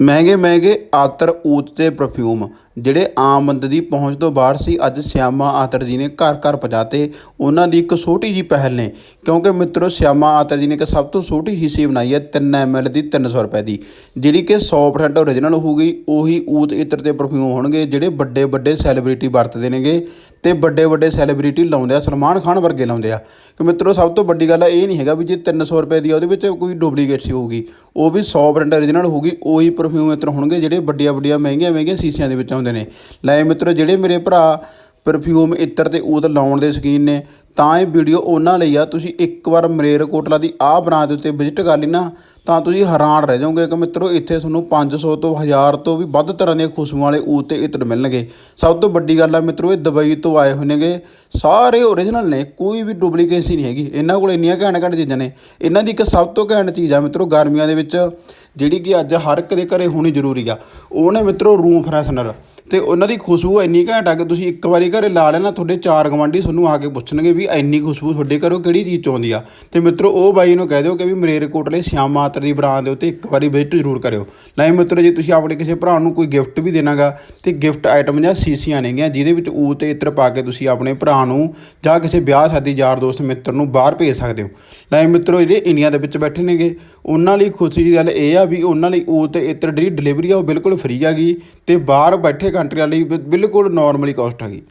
ਮਹਿੰਗੇ ਮਹਿੰਗੇ ਆਤਰ ਊਤ ਤੇ ਪਰਫਿਊਮ ਜਿਹੜੇ ਆਮ ਬੰਦੇ ਦੀ ਪਹੁੰਚ ਤੋਂ ਬਾਹਰ ਸੀ, ਅੱਜ ਸਿਆਮਾ ਆਤਰ ਜੀ ਨੇ ਘਰ ਘਰ ਪਹੁੰਚਾਤੇ। ਉਹਨਾਂ ਦੀ ਇੱਕ ਛੋਟੀ ਜੀ ਪਹਿਲ ਨੇ, ਕਿਉਂਕਿ ਮਿੱਤਰੋ, ਸਿਆਮਾ ਆਤਰ ਜੀ ਨੇ ਇੱਕ ਸਭ ਤੋਂ ਛੋਟੀ ਹਿੱਸੀ ਬਣਾਈ ਹੈ 3 ml ਦੀ 300 ਰੁਪਏ ਦੀ, ਜਿਹੜੀ ਕਿ 100% ਓਰੀਜਨਲ ਹੋਊਗੀ, ਉਹੀ ਊਤ ਇਤਰ ਤੇ ਪਰਫਿਊਮ ਹੋਣਗੇ, ਜਿਹੜੇ ਵੱਡੇ ਵੱਡੇ ਸੈਲੀਬ੍ਰਿਟੀ ਵਰਤਦੇ ਨੇਗੇ, ਤੇ ਵੱਡੇ ਵੱਡੇ ਸੈਲੀਬ੍ਰਿਟੀ ਲਾਉਂਦੇ ਆ, ਸਲਮਾਨ ਖਾਨ ਵਰਗੇ ਲਾਉਂਦੇ ਆ। ਕਿ ਮਿੱਤਰੋ, ਸਭ ਤੋਂ ਵੱਡੀ ਗੱਲ ਇਹ ਨਹੀਂ ਹੈਗਾ ਵੀ ਜੇ 300 ਰੁਪਏ ਦੀ ਆ, ਉਹਦੇ ਵਿੱਚ ਕੋਈ ਡੁਪਲੀਕੇਟ ਸੀ ਹੋਊਗੀ, ਉਹ ਵੀ 100% ਓਰੀਜਨਲ ਹੋਊਗੀ, ਉਹੀ ਪਰਫਿਊਮ ਇਤਰ ਹੋਣਗੇ, ਜਿਹੜੇ ਵੱਡੀਆਂ ਵੱਡੀਆਂ ਮਹਿੰਗੀਆਂ ਮਹਿੰਗੀਆਂ ਸੀਸੀਆਂ ਦੇ ਵਿੱਚ ਆਉਂਦੇ ਨੇ। ਲੈ ਮਿੱਤਰੋ, ਜਿਹੜੇ ਮੇਰੇ ਭਰਾ ਪਰਫਿਊਮ ਇਤਰ ਤੇ ਊਤ ਲਾਉਣ ਦੇ ਸ਼ੌਕੀਨ ਨੇ। ਤਾਂ ਇਹ ਵੀਡੀਓ ਉਹਨਾਂ ਲਈ ਆ। ਤੁਸੀਂ ਇੱਕ ਵਾਰ ਮਰੇਰਕੋਟਲਾ ਦੀ ਆਹ ਬ੍ਰਾਂਚ ਦੇ ਉੱਤੇ ਵਿਜ਼ਿਟ ਕਰ ਲਈ ਨਾ, ਤਾਂ ਤੁਸੀਂ ਹੈਰਾਨ ਰਹਿ ਜਾਓਗੇ ਕਿ ਮਿੱਤਰੋ, ਇੱਥੇ ਤੁਹਾਨੂੰ 500 ਤੋਂ 1000 ਤੋਂ ਵੀ ਵੱਧ ਤਰ੍ਹਾਂ ਦੀਆਂ ਖੁਸ਼ਬੂਆਂ ਵਾਲੇ ਊਤ ਤੇ ਇਤਰ ਮਿਲਣਗੇ। ਸਭ ਤੋਂ ਵੱਡੀ ਗੱਲ ਆ ਮਿੱਤਰੋ, ਇਹ ਦੁਬਈ ਤੋਂ ਆਏ ਹੋਏ ਨੇਗੇ। ਸਾਰੇ ਓਰੀਜਨਲ ਨੇ, ਕੋਈ ਵੀ ਡੁਪਲੀਕੇਸੀ ਨਹੀਂ ਹੈਗੀ। ਇਹਨਾਂ ਕੋਲ ਇੰਨੀਆਂ ਘੈਂਟ ਘੈਂਟ ਚੀਜ਼ਾਂ ਨੇ। ਇਹਨਾਂ ਦੀ ਇੱਕ ਸਭ ਤੋਂ ਘੈਂਟ ਚੀਜ਼ ਆ ਮਿੱਤਰੋ, ਗਰਮੀਆਂ ਦੇ ਵਿੱਚ, ਜਿਹੜੀ ਕਿ ਅੱਜ ਹਰ ਇੱਕ ਦੇ ਘਰੇ ਹੋਣੀ ਜ਼ਰੂਰੀ ਆ। ਉਹ ਨੇ ਮਿੱਤਰੋ ਰੂਮ ਫਰੈਸ਼ਨਰ ਤੇ ਉਹਨਾਂ ਦੀ ਖੁਸ਼ਬੂ ਇੰਨੀ ਘੈਂਟ ਆ ਕਿ ਤੁਸੀਂ ਇੱਕ ਵਾਰੀ ਘਰੇ ਲਾ ਲੈਣਾ, ਤੁਹਾਡੇ ਚਾਰ ਗਵਾਂਢੀ ਤੁਹਾਨੂੰ ਆ ਕੇ ਪੁੱਛਣਗੇ ਵੀ ਇੰਨੀ ਖੁਸ਼ਬੂ ਤੁਹਾਡੇ ਘਰੋਂ ਕਿਹੜੀ ਚੀਜ਼ ਚੋਂ ਆਉਂਦੀ ਆ। ਤੇ ਮਿੱਤਰੋ, ਉਹ ਬਾਈ ਨੂੰ ਕਹਿ ਦਿਓ ਕਿ ਵੀ ਮਰੇਰ ਕੋਟਲੇ ਸ਼ਿਆਮ ਮਾਤਰ ਦੀ ਬ੍ਰਾਂਡ ਦੇ ਉੱਤੇ ਇੱਕ ਵਾਰੀ ਵਿਜ਼ਿਟ ਜ਼ਰੂਰ ਕਰਿਓ। ਨਹੀਂ ਮਿੱਤਰੋ, ਜੇ ਤੁਸੀਂ ਆਪਣੇ ਕਿਸੇ ਭਰਾ ਨੂੰ ਕੋਈ ਗਿਫਟ ਵੀ ਦੇਣਾਗਾ, ਤੇ ਗਿਫਟ ਆਈਟਮ ਜਾਂ ਸੀਸੀਆਂ ਨੇਗੀਆਂ, ਜਿਹਦੇ ਵਿੱਚ ਊ ਤੇ ਇਤਰ ਪਾ ਕੇ ਤੁਸੀਂ ਆਪਣੇ ਭਰਾ ਨੂੰ ਜਾਂ ਕਿਸੇ ਵਿਆਹ ਸ਼ਾਦੀ ਯਾਰ ਦੋਸਤ ਮਿੱਤਰ ਨੂੰ ਬਾਹਰ ਭੇਜ ਸਕਦੇ ਹੋ। ਨਹੀਂ ਮਿੱਤਰੋ, ਜਿਹੜੇ ਇੰਡੀਆ ਦੇ ਵਿੱਚ ਬੈਠੇ ਨੇਗੇ, ਉਹਨਾਂ ਲਈ ਖੁਸ਼ੀ ਦੀ ਗੱਲ ਇਹ ਆ ਵੀ ਉਹਨਾਂ ਲਈ ਊ ਤੇ ਇਤਰ ਜਿਹੜੀ ਡਿਲੀਵਰੀ ਆ ਉਹ ਬਿਲਕੁਲ ਫ੍ਰੀ ਗਈ ਤੇ ਬਾਹਰ ਬੈਠੇ ਕੰਟਰੀਆਂ ਲਈ ਬਿਲਕੁਲ ਨਾਰਮਲੀ ਕਾਸਟ ਹੈਗੀ।